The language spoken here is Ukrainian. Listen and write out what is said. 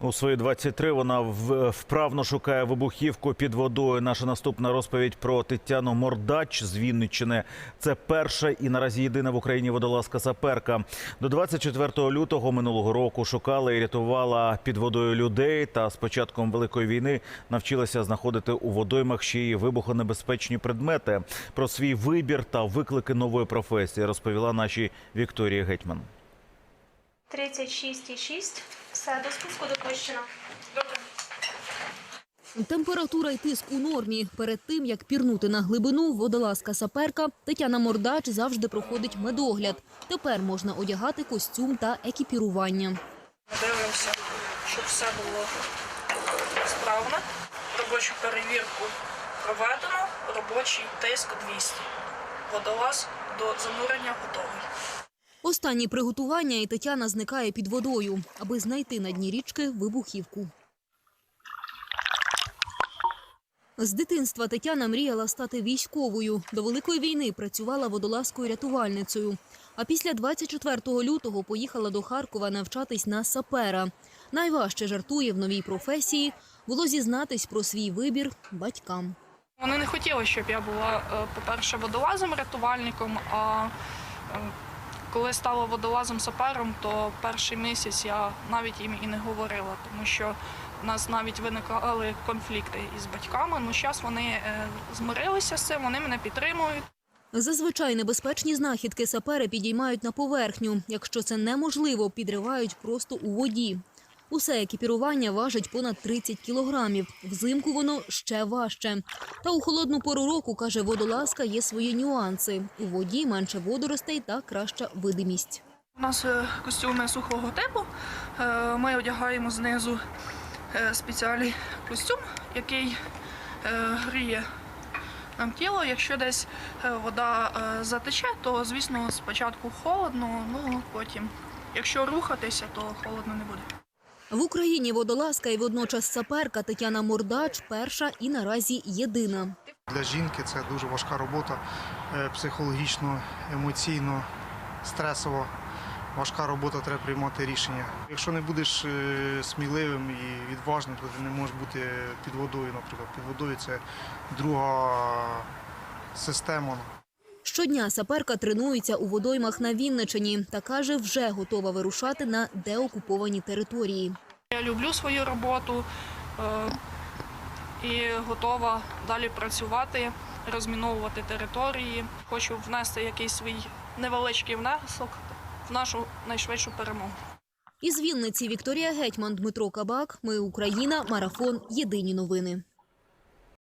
У свої 23 вона вправно шукає вибухівку під водою. Наша наступна розповідь про Тетяну Мордач з Вінниччини. Це перша і наразі єдина в Україні водолазка саперка. До 24 лютого минулого року шукала і рятувала під водою людей. Та з початком великої війни навчилася знаходити у водоймах ще й вибухонебезпечні предмети. Про свій вибір та виклики нової професії розповіла нашій Вікторії Гетьман. 36,6. Все, до спуску допущено. Температура й тиск у нормі. Перед тим, як пірнути на глибину, водолазка-саперка Тетяна Мордач завжди проходить медогляд. Тепер можна одягати костюм та екіпірування. Дивимося, щоб все було справно. Робочу перевірку проведено, робочий тиск 200. Водолаз до занурення готовий. Останні приготування і Тетяна зникає під водою, аби знайти на дні річки вибухівку. З дитинства Тетяна мріяла стати військовою. До Великої війни працювала водолазкою рятувальницею. А після 24 лютого поїхала до Харкова навчатись на сапера. Найважче жартує в новій професії було зізнатись про свій вибір батькам. Вони не хотіли, щоб я була, е, по-перше, водолазом, рятувальником. А е, коли стала водолазом сапером, то перший місяць я навіть їм і не говорила, тому що в нас навіть виникали конфлікти із батьками. Ну, зараз вони е, змирилися з цим, вони мене підтримують. Зазвичай небезпечні знахідки сапери підіймають на поверхню. Якщо це неможливо, підривають просто у воді. Усе екіпірування важить понад 30 кілограмів. Взимку воно ще важче. Та у холодну пору року, каже водолазка, є свої нюанси. У воді менше водоростей та краща видимість. У нас е, костюми сухого типу. Е, Ми одягаємо знизу е, спеціальний костюм, який гріє нам тіло. Якщо десь вода затече, то звісно спочатку холодно, ну потім. Якщо рухатися, то холодно не буде. В Україні водолазка і водночас саперка Тетяна Мордач перша і наразі єдина. Для жінки це дуже важка робота, е, психологічно, емоційно, стресово. Важка робота, треба приймати рішення. Якщо не будеш е, сміливим і відважним, то ти не можеш бути під водою, наприклад. Під водою це друга система. Щодня саперка тренується у водоймах на Вінничині та каже, вже готова вирушати на деокуповані території. Я люблю свою роботу е, і готова далі працювати, розміновувати території. Хочу внести якийсь свій невеличкий внесок в нашу найшвидшу перемогу. Із Вінниці Вікторія Гетьман, Дмитро Кабак. Ми Україна. Марафон. Єдині новини.